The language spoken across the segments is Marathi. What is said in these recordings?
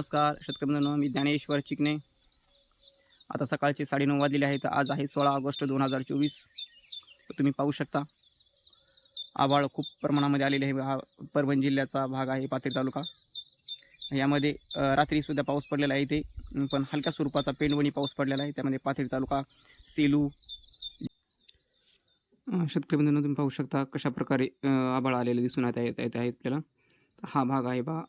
नमस्कार शेतकरी मित्रांनो मी ज्ञानेश्वर चिकणे आता सकाळचे साडेनऊ वाजलेले आहेत आज आहे सोळा ऑगस्ट दोन हजार चोवीस. तुम्ही पाहू शकता आभाळ खूप प्रमाणामध्ये आलेले आहे. हा परभणी जिल्ह्याचा भाग आहे पाथरी तालुका. यामध्ये रात्रीसुद्धा पाऊस पडलेला आहे इथे पण हलक्या स्वरूपाचा पेंडवणी पाऊस पडलेला आहे. त्यामध्ये पाथरी तालुका सेलू. अ, शेतकरी मित्रांनो तुम्ही पाहू शकता कशाप्रकारे आभाळ आलेले दिसून येत येत आहेत आपल्याला. हा भाग आहे बा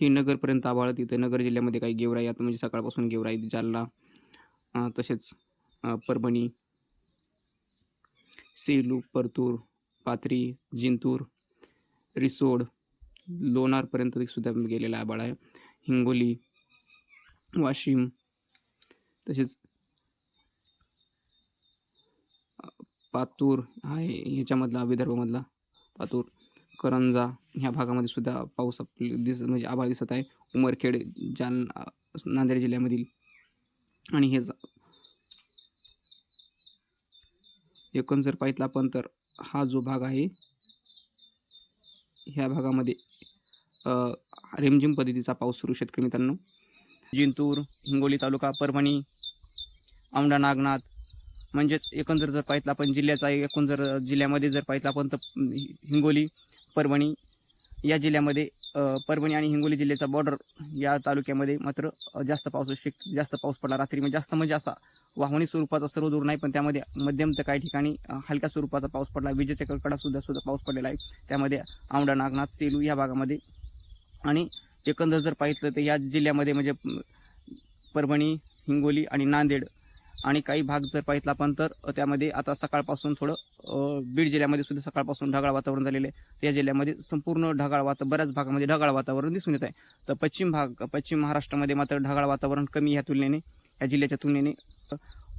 ही नगरपर्यंत आभाळ तिथे. नगर जिल्ह्यामध्ये काही गेवराई आता म्हणजे सकाळपासून गेवराई जालना तसेच परभणी सेलू परतूर पाथरी जिंतूर रिसोड लोणारपर्यंत सुद्धा गेलेला आभाळ आहे. हिंगोली वाशिम तसेच पातूर आहे ह्याच्यामधला विदर्भामधला पातूर. करंजा ह्या भागामध्ये सुद्धा पाऊस आपले दिस म्हणजे आभाळ दिसत आहे. उमरखेड जाल नांदेड जिल्ह्यामधील. आणि हे एकंदर एकूण जर आपण तर हा जो भाग आहे ह्या भागामध्ये रिमझिम पद्धतीचा पाऊस सुरू शेतकरी मित्रांनो. जिंतूर हिंगोली तालुका परभणी औंढा नागनाथ म्हणजेच एकंदर जर पाहितला आपण जिल्ह्याचा एकूण जर जिल्ह्यामध्ये जर पाहितलं आपण तर हिंगोली परभणी या जिल्ह्यामध्ये परभणी आणि हिंगोली जिल्ह्याचा बॉर्डर या तालुक्यामध्ये मात्र जास्त पाऊस शिक जास्त पाऊस पडला. रात्री म्हणजे जास्त म्हणजे असा वाहनी स्वरूपाचा सर्व दूर नाही पण त्यामध्ये मध्यम तर काही ठिकाणी हलक्या स्वरूपाचा पाऊस पडला. विजेच्या कडकडासुद्धा सुद्धा पाऊस पडलेला आहे. त्यामध्ये औंढा नागनाथ सेलू या भागामध्ये आणि एकंदर जर पाहितलं तर या जिल्ह्यामध्ये म्हणजे परभणी हिंगोली आणि नांदेड आणि काही भाग जर पाहितला आपण तर त्यामध्ये आता सकाळपासून थोडं बीड जिल्ह्यामध्ये सुद्धा सकाळपासून ढगाळ वातावरण झालेलं आहे. या जिल्ह्यामध्ये संपूर्ण ढगाळ वाता बऱ्याच भागामध्ये ढगाळ वातावरण दिसून येत आहे. तर पश्चिम भाग पश्चिम महाराष्ट्रामध्ये मात्र ढगाळ वातावरण कमी या तुलनेने या जिल्ह्याच्या तुलनेने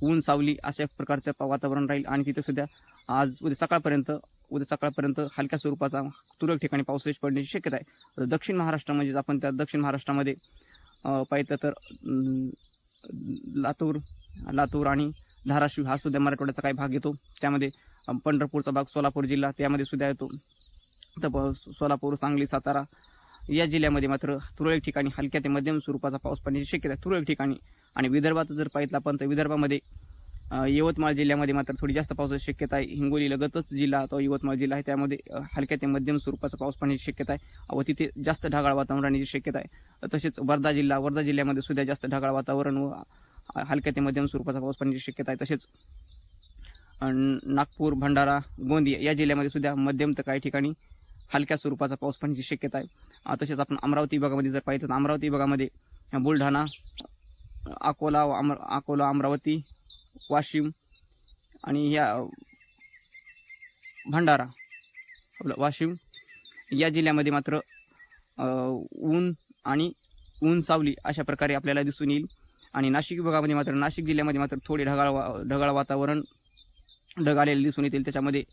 ऊन सावली अशा प्रकारचं वातावरण राहील. आणि तिथे सुद्धा आज उद्या सकाळपर्यंत उद्या सकाळपर्यंत हलक्या स्वरूपाचा तुरळक ठिकाणी पावसाची पडण्याची शक्यता आहे. तर दक्षिण महाराष्ट्र म्हणजेच आपण त्या दक्षिण महाराष्ट्रामध्ये पाहिलं तर लातूर लातूर आणि धाराशिव हा सुद्धा मराठवाड्याचा काही भाग येतो. त्यामध्ये पंढरपूरचा भाग सोलापूर जिल्हा त्यामध्ये सुद्धा येतो. तर सोलापूर सांगली सातारा या जिल्ह्यामध्ये मात्र तुरळक ठिकाणी हलक्या ते मध्यम स्वरूपाचा पाऊस पडण्याची शक्यता आहे. तुरळक ठिकाणी आणि विदर्भात जर पाहितला आपण तर विदर्भामध्ये यवतमाळ जिल्ह्यामध्ये मात्र थोडी जास्त पावसाची शक्यता आहे. हिंगोली लगतच जिल्हा तो यवतमाळ जिल्हा आहे. त्यामध्ये हलक्या ते मध्यम स्वरूपाचा पाऊस पडण्याची शक्यता आहे. व तिथे जास्त ढगाळ वातावरण राहण्याची शक्यता आहे. तसेच वर्धा जिल्हा वर्धा जिल्ह्यामध्ये सुद्धा जास्त ढगाळ वातावरण व हलक्या ते मध्यम स्वरूपाचा पाऊस पडण्याची शक्यता आहे तसेच नागपूर भंडारा गोंदिया या जिल्ह्यामध्ये सुद्धा मध्यम तर काही ठिकाणी हलक्या स्वरूपाचा पाऊस पडण्याची शक्यता आहे. तसेच आपण अमरावती विभागामध्ये जर पाहिलं तर अमरावती विभागामध्ये बुलढाणा अकोला अमर अकोला अमरावती वाशिम आणि ह्या भंडारा आपलं वाशिम या जिल्ह्यामध्ये मात्र ऊन आणि ऊन सावली अशा प्रकारे आपल्याला दिसून येईल. आणि नाशिक विभागामध्ये मात्र नाशिक जिल्ह्यामध्ये मात्र थोडे ढगाळ वा ढगाळ वातावरण ढगाळलेले दिसून येतील. त्याच्यामध्ये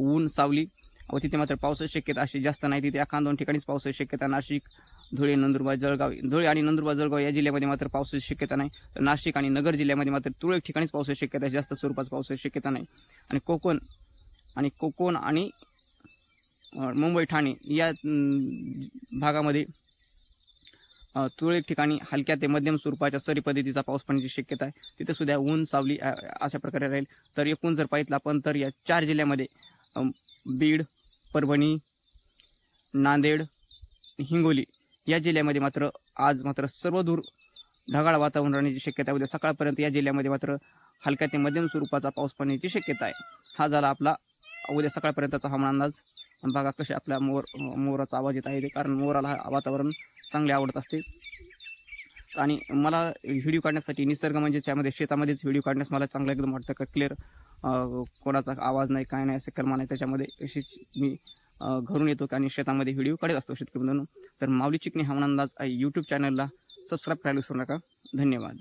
ऊन सावली व तिथे मात्र पावसाची शक्यता अशी जास्त नाही. तिथे एखाद दोन ठिकाणीच पावसाची शक्यता. नाशिक धुळे नंदुरबार जळगाव धुळे आणि नंदुरबार जळगाव या जिल्ह्यामध्ये मात्र पावसाची शक्यता नाही. तर नाशिक आणि नगर जिल्ह्यामध्ये मात्र तुरळक ठिकाणीच पावसाची शक्यता जास्त स्वरूपात पावसाची शक्यता नाही. आणि कोकण आणि कोकण आणि मुंबई ठाणे या भागामध्ये तुरळक ठिकाणी हलक्या ते मध्यम स्वरूपाच्या सरी पद्धतीचा पाऊस पडण्याची शक्यता आहे. तिथे सुद्धा ऊन सावली अशा प्रकारे राहील. तर एकूण जर पाहितला आपण तर या चार जिल्ह्यामध्ये बीड परभणी नांदेड हिंगोली या जिल्ह्यामध्ये मात्र आज मात्र सर्वदूर ढगाळ वातावरण राहण्याची शक्यता आहे. उद्या सकाळपर्यंत या जिल्ह्यामध्ये मात्र हलक्या ते मध्यम स्वरूपाचा पाऊस पडण्याची शक्यता आहे. हा झाला आपला उद्या सकाळपर्यंतचा हवामान अंदाज. बघा कसे आपल्या मोर मोराचा आवाज येत आहे. ते कारण मोराला हा वातावरण चांगले आवडत असते. आणि मला व्हिडिओ काढण्यासाठी निसर्ग म्हणजे त्यामध्ये शेतामध्येच व्हिडिओ काढण्यास मला चांगलं एकदम वाटतं का क्लिअर कोणाचा आवाज नाही काय नाही असं कलमा नाही. त्याच्यामध्ये अशीच मी घरून येतो आणि शेतामध्ये व्हिडिओ काढत असतो शेतकरी तर माऊली चिकणी हवामान अंदाज यूट्यूब चॅनलला सबस्क्राईब करायला विसरू नका. धन्यवाद.